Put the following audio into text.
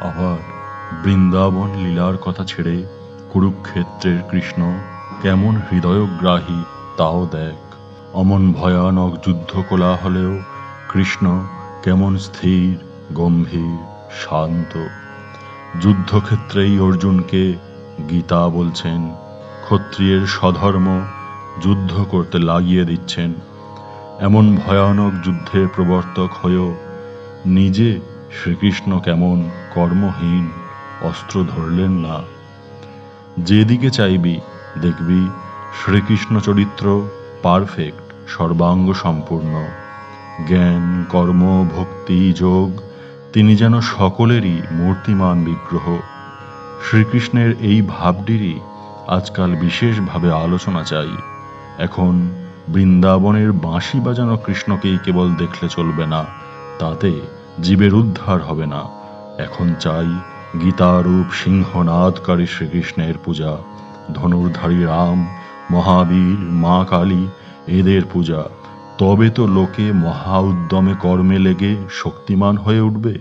আবার বৃন্দাবন লীলার কথা ছেড়ে কুরুক্ষেত্রের কৃষ্ণ কেমন হৃদয়গ্রাহী তাও দেখ। অমন ভয়ানক যুদ্ধ কোলা হলেও কৃষ্ণ কেমন স্থির, গম্ভীর, শান্ত। যুদ্ধক্ষেত্রেই অর্জুনকে গীতা বলছেন, ক্ষত্রিয়ের স্বধর্ম যুদ্ধ করতে লাগিয়ে দিচ্ছেন। এমন ভয়ানক যুদ্ধের প্রবর্তক হয়েও নিজে শ্রীকৃষ্ণ কেমন কর্মহীন, অস্ত্র ধরলেন না। যেদিকে চাইবি দেখবি শ্রীকৃষ্ণ চরিত্র পারফেক্ট সর্বাঙ্গ সম্পূর্ণ। জ্ঞান, কর্ম, ভক্তি, যোগ, তিনি যেন সকলেরই মূর্তিমান বিগ্রহ। শ্রীকৃষ্ণের এই ভাবটিরই আজকাল বিশেষভাবে আলোচনা চাই। এখন বৃন্দাবনের বাঁশি বাজানো কৃষ্ণকেই কেবল দেখলে চলবে না, তাতে জীবের উদ্ধার হবে না। এখন চাই গীতারূপ সিংহনাদকারী শ্রীকৃষ্ণের পূজা, ধনুর্ধারী রাম, মহাবীর, মা কালী এদের পূজা। তবে তো লোকে মহা উদ্যমে কর্মে লেগে শক্তিমান হয়ে উঠবে।